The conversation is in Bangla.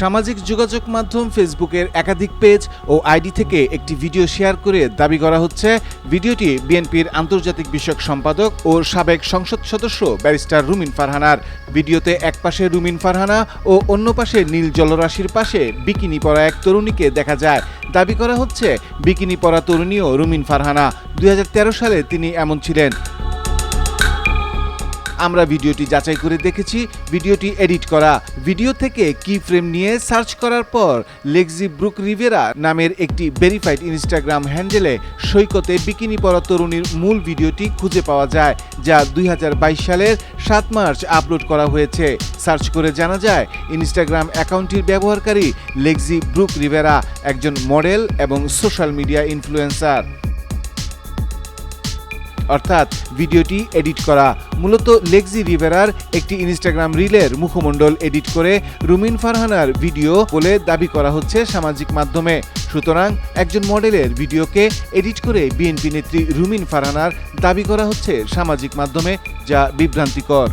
সামাজিক যোগাযোগ মাধ্যম ফেসবুকের একাধিক পেজ ও আইডি থেকে একটি ভিডিও শেয়ার করে দাবি করা হচ্ছে, ভিডিওটি বিএনপির আন্তর্জাতিক বিষয়ক সম্পাদক ও সাবেক সংসদ সদস্য ব্যারিস্টার রুমিন ফারহানার। ভিডিওতে এক পাশে রুমিন ফারহানা ও অন্য পাশে নীল জলরাশির পাশে বিকিনি পরা এক তরুণীকে দেখা যায়। দাবি করা হচ্ছে, বিকিনি পরা তরুণীও রুমিন ফারহানা। দুই হাজার তেরো সালে তিনি এমন ছিলেন। আমরা ভিডিওটি যাচাই করে দেখেছি, ভিডিওটি এডিট করা। ভিডিও থেকে কি ফ্রেম নিয়ে সার্চ করার পর লেগজি ব্রুক রিভেরা নামের একটি ভেরিফাইড ইনস্টাগ্রাম হ্যান্ডেলে সৈকতে বিকিনি পরা তরুণীর মূল ভিডিওটি খুঁজে পাওয়া যায়, যা দুই হাজার বাইশ সালের সাত মার্চ আপলোড করা হয়েছে। সার্চ করে জানা যায়, ইনস্টাগ্রাম অ্যাকাউন্টটির ব্যবহারকারী লেগজি ব্রুক রিভেরা একজন মডেল এবং সোশ্যাল মিডিয়া ইনফ্লুয়েন্সার। অর্থাৎ ভিডিওটি এডিট করা। মূলত লেগজি রিভেরার একটি ইনস্টাগ্রাম রিলের মুখমণ্ডল এডিট করে রুমিন ফারহানার ভিডিও বলে দাবি করা হচ্ছে সামাজিক মাধ্যমে। সুতরাং একজন মডেলের ভিডিওকে এডিট করে বিএনপি নেত্রী রুমিন ফারহানার দাবি করা হচ্ছে সামাজিক মাধ্যমে, যা বিভ্রান্তিকর।